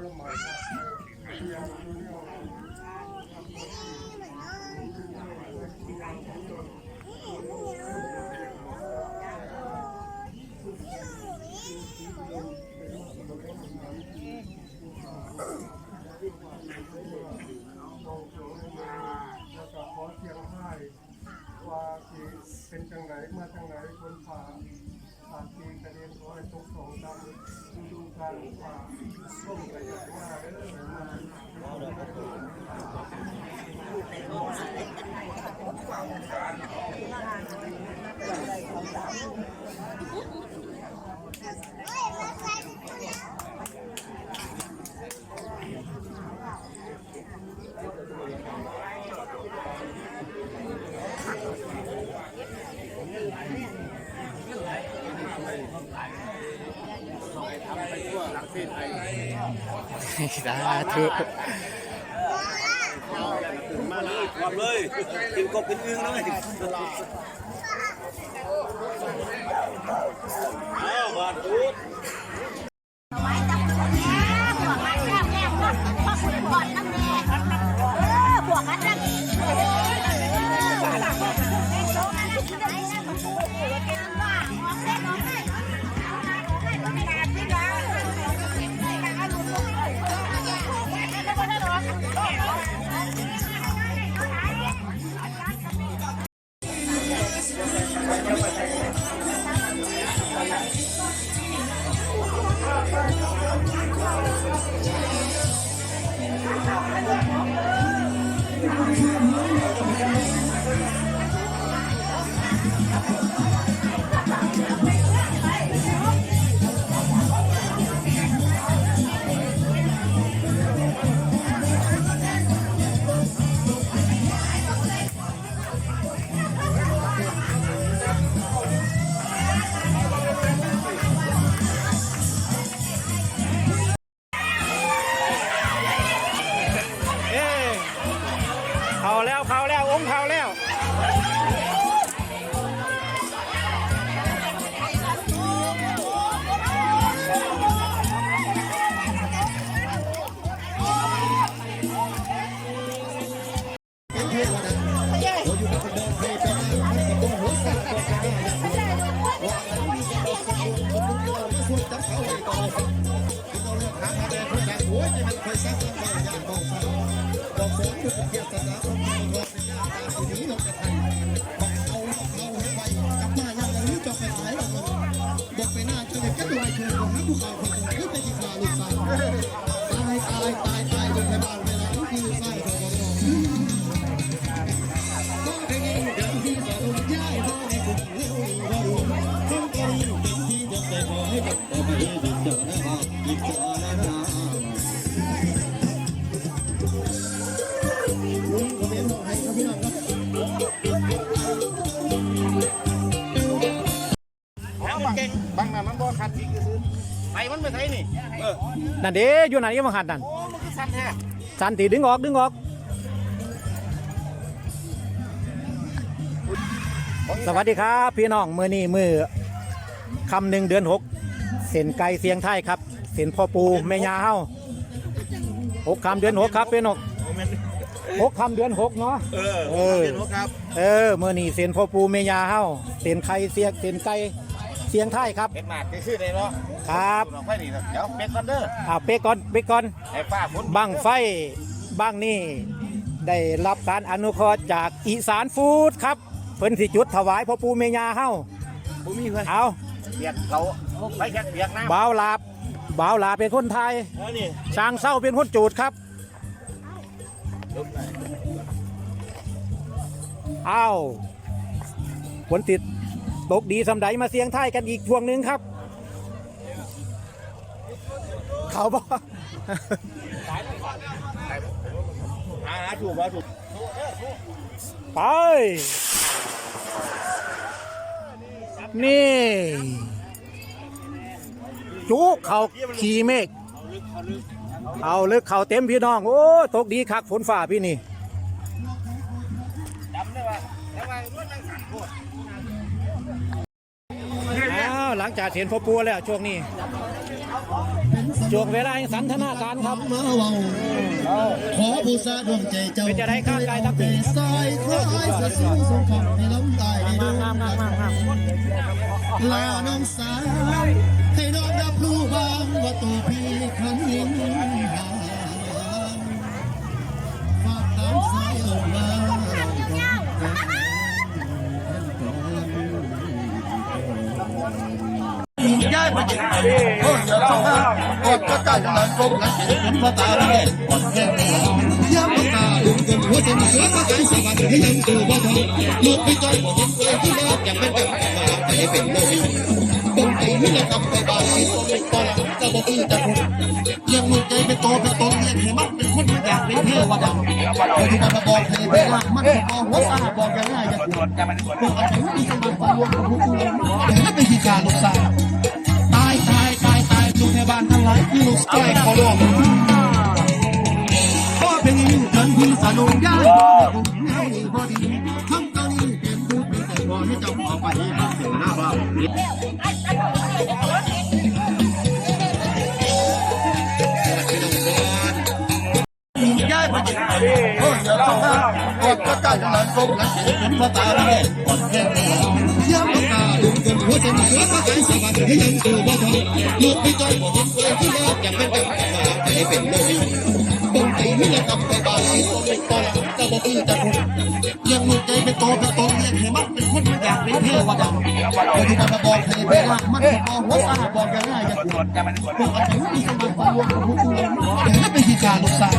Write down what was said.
แล้วก็ขอเทียงให้ว่าที่เป็นจังไหนมาจังไหนคนผ่านผ่านปี กระเด็นร้อยตกสองดำดูดูการผ่านส้มกระยายมาเด้อมา สาธุมาเลยกลับเลยกินกบกินอึ้งเลยอ้าวบาดตูดไม้จับหัวแง่หัวมันแง่แง่รถพ่อคุณก่อนน้ำแน่ เก่ง บางนั้นมันบ่ขัดอีกซื้อไปมันไปไสนี่เออนั่นเด้อยู่ไหนยังมาหัดนั่นโอ้มันคือสั่นแท้สันติดึงออกดึงออก สวัสดีครับพี่น้องมือนี้มือคำหนึ่งเดือนหกเส้นไก่เสียงไทยครับเส้นพ่อปูแม่ยาเฮาหกคำเดือนหกครับพี่น้องโอ้แม่นหกคำเดือนหกเนาะเออเออเป็นหัวครับเออมือนี้เส้นพ่อปูแม่ยาเฮาเส้นไข่เสียงเส้นไก่ เสียงไทยครับ เป็นหมากคือได้เนาะครับคุณเอาไฟนี่นะเดี๋ยวเป็ดก่อนเด้ออ่าเป๊กก่อนเป๊กก่อนให้ฟ้าฝนบังไฟบังนี่ได้รับการอนุเคราะห์จากอีสานฟู้ดครับ เพิ่นสิจุดถวายพ่อปูเมียาเฮาบ่มีเพิ่นเอาเปียกเขาไปแค่เปียกน้ำบ่าวลาบบ่าวลาเป็นคนไทยเออนี่ช้างเศร้าเป็นคนจูดครับเอาฝนติด ตกดีสำใดมาเสียงไทยกันอีกช่วงหนึ่งครับ เขาบอกถูกถูกไป นี่ จุเขาขี่เมฆเอาลึกเขาเต็มพี่น้อง โอ้ ตกดีคักฝนฝ่าพี่นี่ ลังจากเห็นพ่อปูแล้วช่วงนี้เอาช่วงเวลาแห่งสันทนาการครับมาเว้าขอบูชาดวงใจเจ้าเป็นจะได้ข้างกายทั้งปีซอยคล้ายสะสูสงครามให้ล้ำได้ในดวงงามงามงามงามลาน้องสาวให้น้องรับรู้บ้างว่าตัวพี่ขันยิงหาฝากน้ำสายเอามาย้ายมาจากโอ้ยจะต้องมากอดก็ใจจะนั้นกบนั้นเห็นมาตาเนี่ยกอดแค่นี้ย้ำมาตาลุงกันหัวใจมันเสือมา ยังตัวบ่ทนลูกไม่ใจบ่เห็นที่แรกยังเป็นกันมาให้เป็นโลกต้องใจไม่ละกับไปบ้านที่ตัวเล็กตัวหลังก็บ่คือจะคนยังมีใจเป็นโตเป็นตนยังให้มันเป็นคนมันอยากเป็นเทวดาคนที่มันมาบอกให้เวลามันบอกหัวซาบอกยังไงจะปวดพวกอันนี้สมันฟังวงของพวกกูแต่เป็นที่การลูกสาว บ้านทั้งหลายคือลูกชายขอร้องพ่อเป็นกันที่สนุกยากผมให้พอดีทำตอนนี้เป็นผู้เป็นแต่พอให้เจ้าออไปเสียหน้าบ้าย้ายมาจากโอ้ยจะต้องมา กอดก็ใจจะนั้นกบนั้นเห็นมาตาเนี่อดแค่นี้ย้ำมาตาลุงกันหัวใจมันเสือมาใจสวรรค์ให้ยังตัวบ่ทนลูกไม่ใจบ่เห็นเลยที่แรกอยังเป็นกันมาให้เป็นโลกต้องใจไม่ละกับไปบ้านที่ตัวเล็กตัวหลังก็บ่คือจะคนยังมีใจเป็นโตเป็นตนเรียังให้มันเป็นคนอยากเป็นเทวดาคนที่มันมาบอกให้เวลามันบอกหัวซาบอกยังไงจะปวดพวกอันนี้สมันฟังวงของพวกกูแต่เป็นที่การลูกสาว